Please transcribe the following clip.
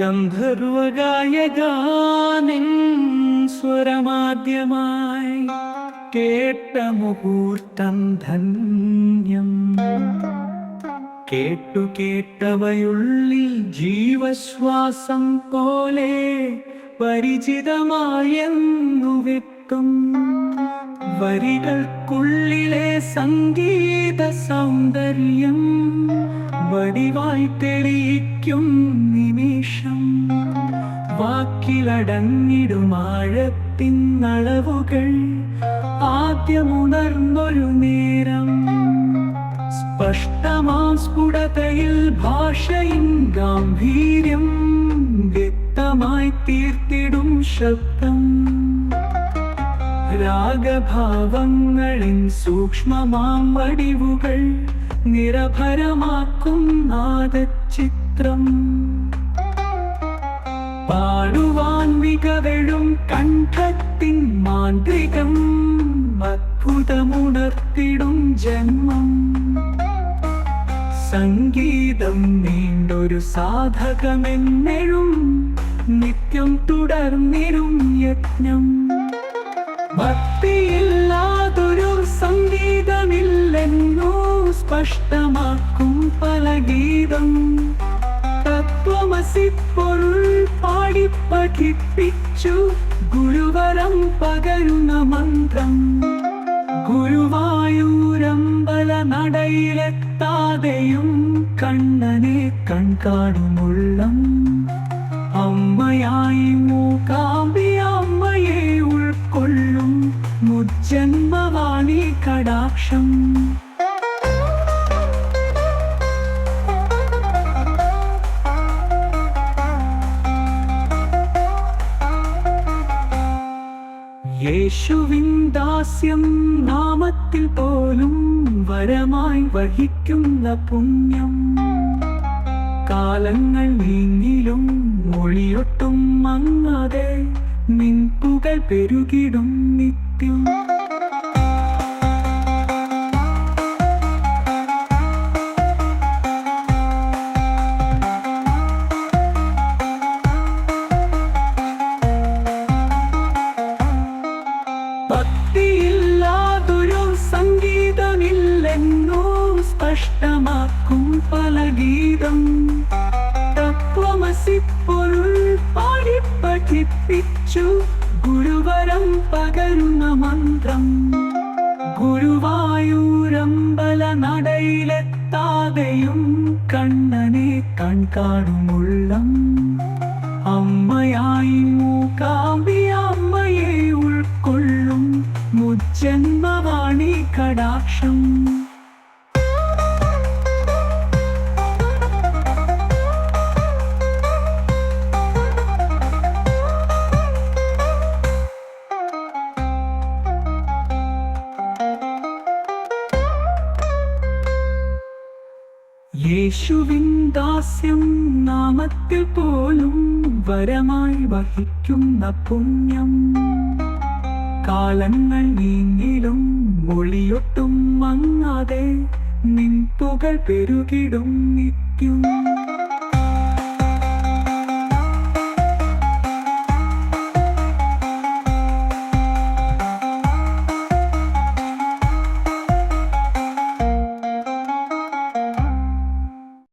ഗന്ധർവഗായകാനിൻ സ്വരമാദ്യമായി കേട്ട മുഹൂർത്തം ധന്യം. കേട്ടു കേട്ടവയുള്ളിൽ ജീവശ്വാസം പോലെ പരിചിതമായെന്നു വെക്കും വരികൾക്കുള്ളിലെ സംഗീത സൗന്ദര്യം വടിവായി തെളിയിക്കും നിമിഷം. വാക്കിലടങ്ങിടും ആഴത്തിൻ അളവുകൾ ആദ്യമുണർന്നൊരു നേരം സ്പഷ്ടമാ സ്ഫുടതയിൽ ഭാഷയിൻ ഗാംഭീര്യം വ്യക്തമായി തീർത്തിടും ശബ്ദം. രാഗഭാവങ്ങളിൻ സൂക്ഷ്മമാം വടിവുകൾ നിരഭരമാക്കും നാദചിത്രം. അത്ഭുതമുണർത്തിടും ജന്മം. സംഗീതം നീണ്ടൊരു സാധകമെന്നെഴും നിത്യം തുടർന്നിരും യജ്ഞം. ഭക്തിയില്ലാതൊരു സംഗീതമില്ലെന്നോ സ്പഷ്ടമാക്കും പല ഗീതം. തത്വമസി പൊരുൾ പാടി പഠിപ്പിച്ചു ഗുരുവരം പകരുന്ന മന്ത്രം. നടയിലെത്താതെയും കണ്ണനെ കൺകാണുമുള്ളം അമ്മയായി മൂകാമ്പി അമ്മയെ ഉൾക്കൊള്ളും മുജ്ജന്മവാണി കടാക്ഷം യേശുവിൻ ദാസ്യം നാമത്തിൽ പോലും വരമായി വഹിക്കുന്ന പുണ്യം. കാലങ്ങൾ നീങ്ങിലും മൊഴിയൊട്ടും മങ്ങാതെ നിൻപുകൾ പെരുകിടും നിത്യം. ഗീതം. തത്വമസി പൊരുൾ പാടി പഠിപ്പിച്ചു ഗുരുവരം പകരുന്ന മന്ത്രം. ഗുരുവായൂരമ്പല നടയിലെത്താതെയും കണ്ണനെ കൺകാണുമുള്ളം അമ്മയായി മൂകാമ്പി യേശുവിൻ ദാസ്യം നാമത്തിൽ പോലും വരമായി വഹിക്കുന്ന പുണ്യം. കാലങ്ങൾ നീങ്ങിലും മൊഴിയൊട്ടും മങ്ങാതെ നിൻപുകൾ പെരുകിടും നിത്യം